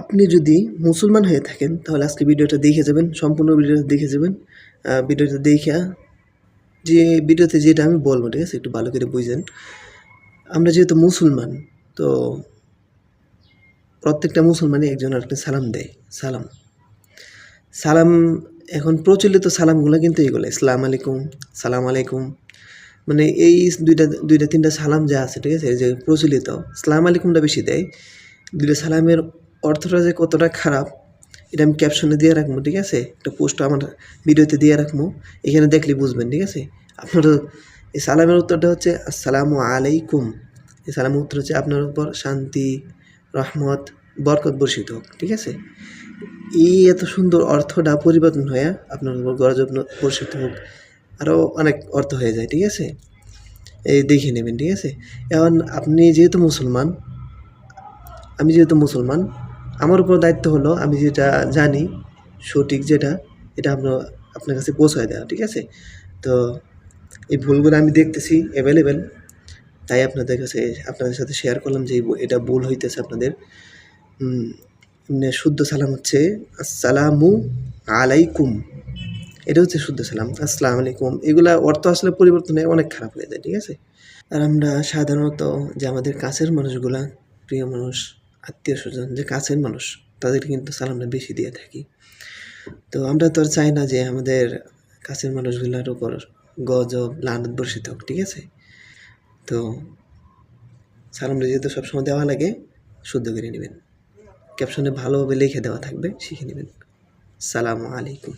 আপনি যদি মুসলমান হয়ে থাকেন, তাহলে আজকে ভিডিওটা দেখে যাবেন, সম্পূর্ণ ভিডিওটা দেখে যাবেন। ভিডিওটা দেখে যে ভিডিওতে যেটা আমি বলব, ঠিক আছে? একটু ভালো করে বুঝেন। আমরা যেহেতু মুসলমান, তো প্রত্যেকটা মুসলমানই একজন আরেকটা সালাম দেয়, সালাম। সালাম, এখন প্রচলিত সালামগুলো কিন্তু এগুলো ইসলাম আলাইকুম, সালাম আলাইকুম। মানে এই দুইটা দুইটা, তিনটা সালাম যা আছে, ঠিক আছে? যে প্রচলিত, সালাম আলাইকুমটা বেশি দেয়। দুইটা সালামের অর্থটা যে কতটা খারাপ, এটা আমি ক্যাপশনে দিয়ে রাখব, ঠিক আছে? একটা পোস্ট আমার ভিডিওতে দিয়ে রাখব, এখানে দেখলে বুঝবেন, ঠিক আছে? আপনারা এই সালামের উত্তরটা হচ্ছে, আসসালামু আলাইকুম। এই সালামের উত্তর হচ্ছে, আপনার উপর শান্তি, রহমত, বরকত বর্ষিত হোক। ঠিক আছে? এই এত সুন্দর অর্থটা পরিবর্তন হয়ে আপনার উপর গরজ বর্ষিত হোক আরও অনেক অর্থ হয়ে যায়, ঠিক আছে? এই দেখে নেবেন, ঠিক আছে? এখন আপনি যেহেতু মুসলমান, আমি যেহেতু মুসলমান আমার উপর দায়িত্ব হলো, আমি যেটা জানি, সঠিক যেটা, এটা আপনার আপনার কাছে পৌঁছায় দেওয়া, ঠিক আছে? তো এই ভুলগুলো আমি দেখতেছি অ্যাভেলেবেল তাই আপনাদের কাছে, আপনাদের সাথে শেয়ার করলাম যে এটা ভুল হইতেছে আপনাদের। শুদ্ধ সালাম হচ্ছে, আসসালামু আলাইকুম। এটা হচ্ছে শুদ্ধ সালাম, আসসালামু আলাইকুম। এগুলা অর্থ আসলে পরিবর্তনে অনেক খারাপ হয়ে যায়, ঠিক আছে? আর আমরা সাধারণত যে আমাদের কাছের মানুষগুলা, প্রিয় মানুষ আত্মীয় স্বজন যে কাছের মানুষ, তাদেরকে কিন্তু সালামটা বেশি দিয়ে থাকি। তো আমরা তো আর চাই না যে আমাদের কাছের মানুষগুলোর উপর গজব, লানত বর্ষিত হোক, ঠিক আছে? তো সালামটা যেহেতু সবসময় দেওয়া লাগে, শুদ্ধ করে নেবেন। ক্যাপশনে ভালোভাবে লিখে দেওয়া থাকবে, শিখে নেবেন। সালামু আলাইকুম।